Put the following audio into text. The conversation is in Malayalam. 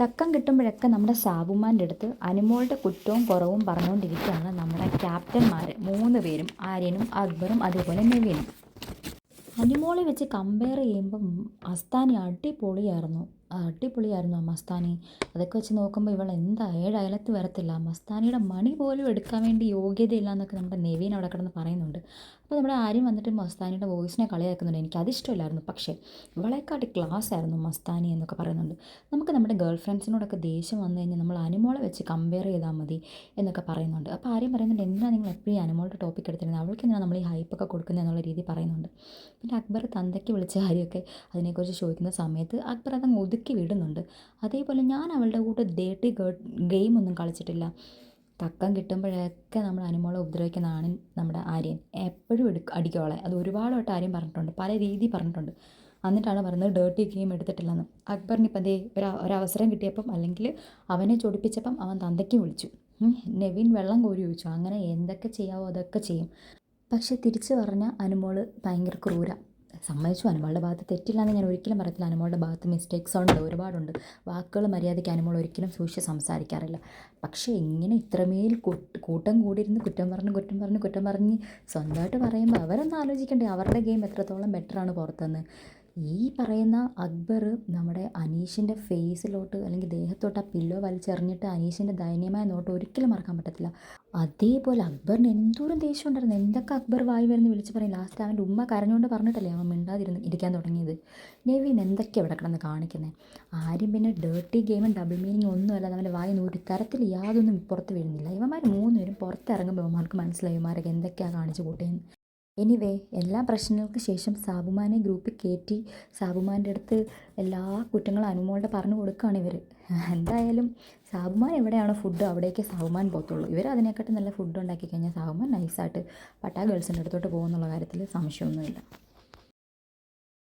തക്കം കിട്ടുമ്പോഴൊക്കെ നമ്മുടെ സാബുമാന്റെ അടുത്ത് അനുമോളുടെ കുറ്റവും കുറവും പറഞ്ഞുകൊണ്ടിരിക്കുകയാണ് നമ്മുടെ ക്യാപ്റ്റന്മാർ മൂന്ന് പേരും ആര്യനും അക്ബറും അതുപോലെ നെവീനും. അനുമോളെ വെച്ച് കമ്പയർ ചെയ്യുമ്പം അസ്താനി അടിപൊളിയായിരുന്നു. അടിപൊളിയായിരുന്നു ആ മസ്താനി. അതൊക്കെ വെച്ച് നോക്കുമ്പോൾ ഇവൾ എന്താ ഏഴയലത്ത് വരത്തില്ല. മസ്താനിയുടെ മണി പോലും എടുക്കാൻ വേണ്ടി യോഗ്യതയില്ല എന്നൊക്കെ നമ്മുടെ നെവീൻ അവിടെ കിടന്ന് പറയുന്നുണ്ട്. അപ്പോൾ നമ്മുടെ ആര്യം വന്നിട്ട് മസ്താനിയുടെ വോയിസിനെ കളിയാക്കുന്നുണ്ട്. എനിക്ക് അതിഷ്ടമില്ലായിരുന്നു. പക്ഷേ ഇവളെക്കാട്ടി ക്ലാസ് ആയിരുന്നു മസ്താനി എന്നൊക്കെ പറയുന്നുണ്ട്. നമുക്ക് നമ്മുടെ ഗേൾ ഫ്രണ്ട്സിനോടൊക്കെ ദേഷ്യം വന്നു കഴിഞ്ഞാൽ നമ്മൾ അനുമോളെ വെച്ച് കമ്പയർ ചെയ്താൽ മതി എന്നൊക്കെ പറയുന്നുണ്ട്. അപ്പോൾ ആര്യം പറയുന്നുണ്ട് എന്തിനാണ് നിങ്ങൾ എപ്പോഴും അനുമോളുടെ ടോപ്പിക് എടുത്തിരുന്നത് അവൾക്ക് എന്തിനാണ് നമ്മൾ ഈ ഹൈപ്പൊക്കെ കൊടുക്കുന്നത് എന്നുള്ള രീതി പറയുന്നുണ്ട്. പിന്നെ അക്ബർ തന്തയ്ക്ക് വിളിച്ച കാര്യമൊക്കെ അതിനെക്കുറിച്ച് ചോദിക്കുന്ന സമയത്ത് അക്ബർ അതങ്ങ് വിടുന്നുണ്ട്. അതേപോലെ ഞാൻ അവളുടെ കൂടെ ഡേട്ടി ഗെയിം ഒന്നും കളിച്ചിട്ടില്ല. തക്കം കിട്ടുമ്പോഴൊക്കെ നമ്മൾ അനുമോളെ ഉപദ്രവിക്കുന്നതാണ് നമ്മുടെ ആര്യൻ. എപ്പോഴും എടുക്ക അടിക്കോളെ അത് ഒരുപാട് വട്ടം ആര്യൻ പറഞ്ഞിട്ടുണ്ട്. പല രീതി പറഞ്ഞിട്ടുണ്ട്. എന്നിട്ടാണ് പറയുന്നത് ഡേർട്ടി ഗെയിം എടുത്തിട്ടില്ലെന്ന്. അക്ബറിന് ഇപ്പം ദേ ഒരു ഒരവസരം കിട്ടിയപ്പം അല്ലെങ്കിൽ അവനെ ചൊടിപ്പിച്ചപ്പം അവൻ തന്തയ്ക്ക് വിളിച്ചു. നെവിൻ വെള്ളം കോരി ഒഴിച്ചു അങ്ങനെ എന്തൊക്കെ ചെയ്യാവോ അതൊക്കെ ചെയ്യും. പക്ഷെ തിരിച്ചു പറഞ്ഞാൽ അനുമോൾ ഭയങ്കര ക്രൂര. സമ്മതിച്ചു. അനുമോളുടെ ഭാഗത്ത് തെറ്റില്ലാന്ന് ഞാൻ ഒരിക്കലും പറയത്തില്ല. അനുമോളുടെ ഭാഗത്ത് മിസ്റ്റേക്സ് ഉണ്ട് ഒരുപാടുണ്ട്. വാക്കുകൾ മര്യാദയ്ക്ക് അനുമോൾ ഒരിക്കലും സൂക്ഷിച്ച് സംസാരിക്കാറില്ല. പക്ഷേ ഇങ്ങനെ ഇത്രമേൽ കൂട്ടം കൂടിയിരുന്ന് കുറ്റം പറഞ്ഞ് കുറ്റം പറഞ്ഞ് കുറ്റം പറഞ്ഞ് സ്വന്തമായിട്ട് പറയുമ്പോൾ അവരൊന്ന് ആലോചിക്കണ്ടേ? അവരുടെ ഗെയിം എത്രത്തോളം ബെറ്ററാണ് പുറത്തുനിന്ന്? ഈ പറയുന്ന അക്ബർ നമ്മുടെ അനീഷിന്റെ ഫേസിലോട്ട് അല്ലെങ്കിൽ ദേഹത്തോട്ട് ആ പില്ലോ വലിച്ചെറിഞ്ഞിട്ട് അനീഷിന്റെ ദയനീയമായ നോട്ട് ഒരിക്കലും മറക്കാൻ പറ്റത്തില്ല. അതേപോലെ അക്ബറിന് എന്തോരം ദേഷ്യം ഉണ്ടായിരുന്നു. എന്തൊക്കെ അക്ബർ വായി വരുന്ന വിളിച്ച് പറയും ലാസ്റ്റ് അവന്റെ ഉമ്മ കരഞ്ഞുകൊണ്ട് പറഞ്ഞിട്ടല്ലേ അവൻ മിണ്ടാതിരുന്ന് ഇരിക്കാൻ തുടങ്ങിയത്. നെവിൻ എന്തൊക്കെയാണ് ഇവിടെ കിടന്ന് കാണിക്കുന്നത് ആരും പിന്നെ ഡേർട്ടി ഗെയിമും ഡബിൾ മീനിങ് ഒന്നുമല്ല അവന്റെ വായി ഒരു തരത്തിൽ യാതൊന്നും പുറത്ത് വീഴുന്നില്ല. ഇവന്മാർ മൂന്നുപേരും പുറത്തിറങ്ങുമ്പോൾ ഇവന്മാർക്ക് മനസ്സിലായി ഇവന്മാരൊക്കെ എന്തൊക്കെയാണ് കാണിച്ചു കൂട്ടിയെന്ന് എനിവേ എല്ലാ പ്രശ്നങ്ങൾക്ക് ശേഷം സാബുമാനെ ഗ്രൂപ്പിൽ കയറ്റി സാബുമാന്റെ അടുത്ത് എല്ലാ കുറ്റങ്ങളും അനുമോളുടെ പറഞ്ഞു കൊടുക്കുകയാണ് ഇവർ എന്തായാലും സാബുമാൻ എവിടെയാണോ ഫുഡ് അവിടേക്ക് സാബുമാൻ പോകത്തുള്ളൂ. ഇവർ അതിനെക്കാട്ടും നല്ല ഫുഡ് ഉണ്ടാക്കി കഴിഞ്ഞാൽ സാബുമാൻ നൈസായിട്ട് പട്ടാ ഗേൾസിന്റെ അടുത്തോട്ട് പോകുമെന്നുള്ള കാര്യത്തിൽ സംശയമൊന്നുമില്ല.